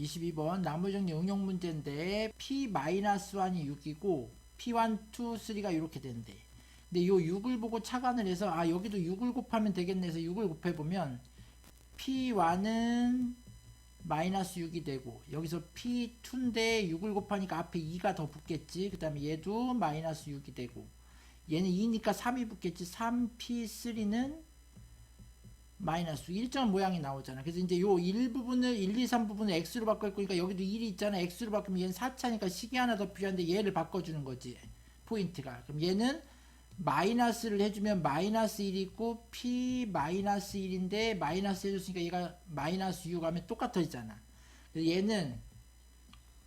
22번 나무정리 응용 문제인데 P-1이 6이고 P1, 2, 3가 이렇게 된대. 근데 요 6을 보고 착안을 해서 아 여기도 6을 곱하면 되겠네 해서 6을 곱해보면 P1은 마이너스 6이 되고 여기서 P2인데 6을 곱하니까 앞에 2가 더 붙겠지. 그 다음에 얘도 마이너스 6이 되고 얘는 2니까 3이 붙겠지. 3P3는 마이너스 일정한 모양이 나오잖아. 그래서 이제 요 1부분을 1, 2, 3 부분을 x로 바꿀 거니까 여기도 1이 있잖아. x로 바꾸면 얘는 4차니까 식이 하나 더 필요한데 얘를 바꿔주는 거지. 포인트가. 그럼 얘는 마이너스를 해주면 마이너스 1이 있고 p 마이너스 1인데 마이너스 해줬으니까 얘가 마이너스 6 하면 똑같아지잖아. 그래서 얘는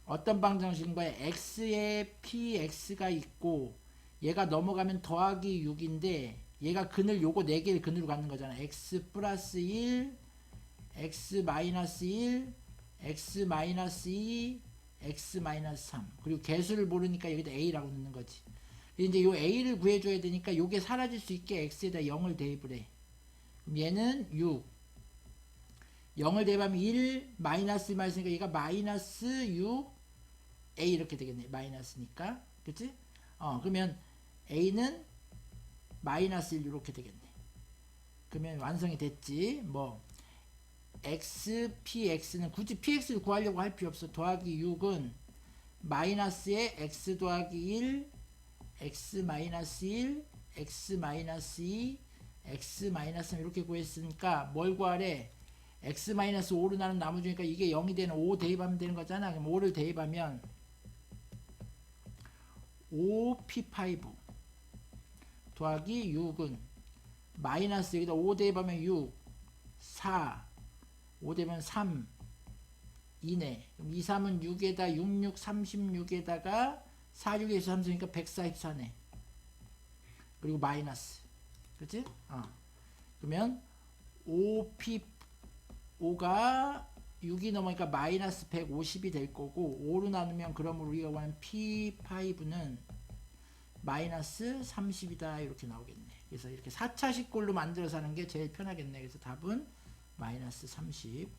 어떤 방정식인 거야? x에 px가 있고 얘가 넘어가면 더하기 6인데 얘가 근을 요거 4개를 근으로 갖는 거잖아. x 플러스 1, x 마이너스 1, x 마이너스 2, x 마이너스 3. 그리고 개수를 모르니까 여기다 a라고 넣는 거지. 이제 요 a를 구해줘야 되니까 요게 사라질 수 있게 x에다 0을 대입을 해. 그럼 얘는 6. 0을 대입하면 1, 마이너스 마이너스니까 얘가 마이너스 6, a 이렇게 되겠네. 마이너스니까. 그치? 어, 그러면 a는 마이너스 1 이렇게 되겠네. 그러면 완성이 됐지. 뭐 x, px는 굳이 px를 구하려고 할 필요 없어. 더하기 6은 마이너스에 x 더하기 1, x 마이너스 1, x 마이너스 2, x 마이너스 3 이렇게 구했으니까 뭘 구하래? x 마이너스 5로 나눈 나머지니까 이게 0이 되는 5 대입하면 되는 거잖아. 그럼 5를 대입하면 5p5 더하기 6은 마이너스 여기다 5 대입하면 6 4 5 대입하면 3 2네 그럼 2, 3은 6에다 6, 6, 36에다가 4, 6에서 3이니까 144네 그리고 마이너스 그치? 어. 그러면 5p 5가 6이 넘으니까 마이너스 150이 될 거고 5로 나누면 그러므로 우리가 구하는 P5는 마이너스 30이다 이렇게 나오겠네. 그래서 이렇게 4차식 골로 만들어서 하는 게 제일 편하겠네. 그래서 답은 마이너스 30